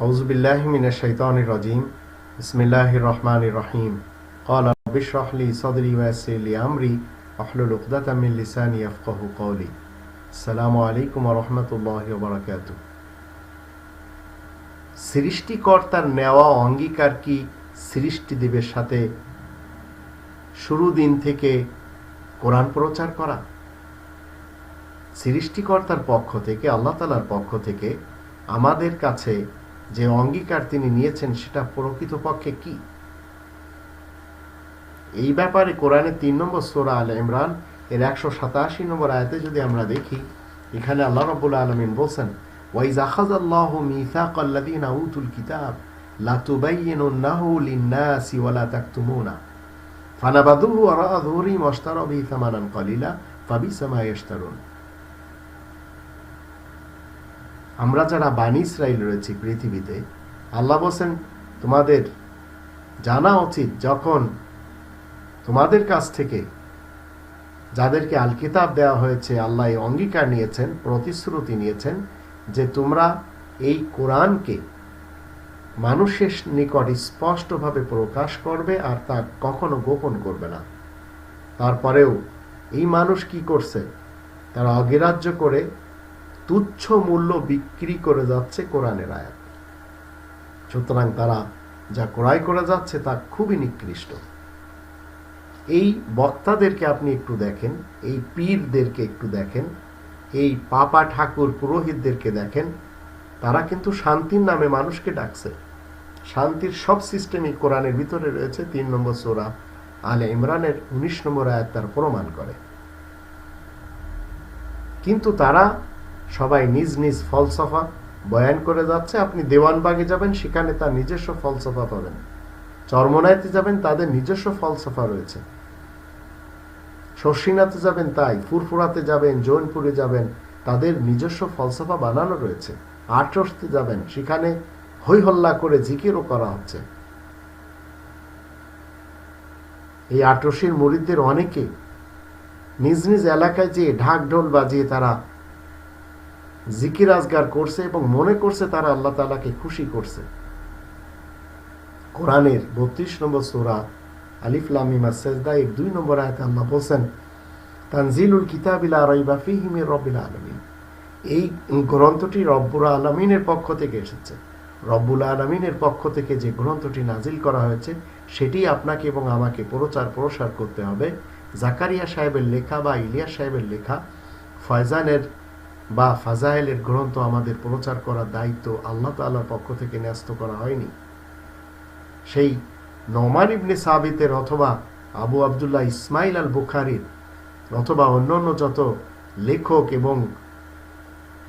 أعوذ بالله من الشيطان الرجيم بسم الله الرحمن الرحيم قال رب اشرح لي صدري ويسر لي أمري واحلل عقدة من لساني يفقه قولي السلام عليكم ورحمة الله وبركاته সৃষ্টিকর্তার নেওয়া অঙ্গীকার কি সৃষ্টিদেবের সাথে শুরু দিন থেকে কোরআন প্রচার করা সৃষ্টিকর্তার পক্ষ থেকে আল্লাহ তালার পক্ষ থেকে আমাদের কাছে যে অঙ্গীকার তিনি নিয়েছেন সেটা প্রকৃতপক্ষে কি? এই ব্যাপারে কোরআনের তিন নম্বর সোরা আল ইমরান এর একশো সাতাশি নম্বর আয়াতে যদি আমরা দেখি, এখানে আল্লাহ রব্বুল আলমিন বলছেন, ওয়াইজ আমরা যারা বানি ইসরাইল রয়েছি পৃথিবীতে, আল্লাহ বলছেন, তোমাদের জানা উচিত যখন তোমাদের কাছ থেকে যাদেরকে আল কিতাব দেওয়া হয়েছে, আল্লাহ অঙ্গীকার নিয়েছেন, প্রতিশ্রুতি নিয়েছেন, যে তোমরা এই কোরআনকে মানুষের নিকট স্পষ্টভাবে প্রকাশ করবে আর তা কখনো গোপন করবে না। তারপরেও এই মানুষ কি করছে? তারা অগ্রাহ্য করে তুচ্ছ মূল্য বিক্রি করে যাচ্ছে কোরআনের আয়াত। সুতরাং তারা যা ক্রয় করে যাচ্ছে তা খুবই নিকৃষ্ট। এই বক্তাদেরকে আপনি একটু দেখেন, এই পীরদেরকে একটু দেখেন, এই পাপা ঠাকুর পুরোহিতদেরকে দেখেন, তারা কিন্তু শান্তির নামে মানুষকে ডাকছে। শান্তির সব সিস্টেমই কোরআনের ভিতরে রয়েছে। তিন নম্বর সোরা আলে ইমরানের উনিশ নম্বর আয়াত তার প্রমাণ করে। কিন্তু তারা সবাই নিজ নিজ ফলসফা বয়ান করে যাচ্ছে, আপনি দেওয়ানবাগে যাবেন, সেখানে তার নিজস্ব ফলসফা পাবেন। চর্মনাইতে যাবেন, তাদের নিজস্ব ফলসফা রয়েছে। শর্ষিনাতে যাবেন, তাই। ফুরফুরাতে যাবেন, জৈনপুরে যাবেন, তাদের নিজস্ব ফলসফা বানানো রয়েছে। আটরসতে যাবেন, সেখানে হই হল্লা করে জিকিরও করা হচ্ছে। এই আটরসির মুরিদদের অনেকে নিজ নিজ এলাকায় যে ঢাক ঢোল বাজিয়ে তারা জিকির আজগার করছে এবং মনে করছে তারা আল্লাহ তালাকে খুশি করছে। কোরআনের বত্রিশ নম্বর সোরা আলিফলামিমা সেজদা এর দুই নম্বর আয়তে আল্লাহ বলছেন, তানজিলুল কিতাবিলা রাইবা ফিহিমের রব্বিল আলমিন। এই গ্রন্থটি রব্বুল আলমিনের পক্ষ থেকে এসেছে। রব্বুল আলমিনের পক্ষ থেকে যে গ্রন্থটি নাজিল করা হয়েছে, সেটি আপনাকে এবং আমাকে প্রচার প্রসার করতে হবে। জাকারিয়া সাহেবের লেখা বা ইলিয়া সাহেবের লেখা ফয়জানের বা ফাজাইলের গ্রন্থ আমাদের প্রচার করার দায়িত্ব আল্লাহ তাল্লার পক্ষ থেকে ন্যস্ত করা হয়নি। সেই নমান ইবনে সাবিতের অথবা আবু আবদুল্লাহ ইসমাইল আল বুখারির অথবা অন্যান্য যত লেখক এবং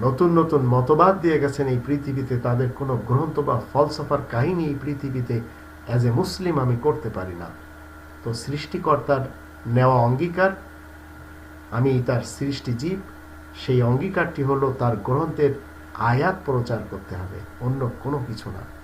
নতুন নতুন মতবাদ দিয়ে গেছেন এই পৃথিবীতে, তাদের কোনো গ্রন্থ বা ফলসফার কাহিনী এই পৃথিবীতে অ্যাজ এ মুসলিম আমি করতে পারি না। তো সৃষ্টিকর্তার নেওয়া অঙ্গীকার, আমি তার সৃষ্টিজীব সেই অঙ্গীকারটি হলো তার গ্রন্থের আয়াত প্রচার করতে হবে অন্য কোনো কিছু না।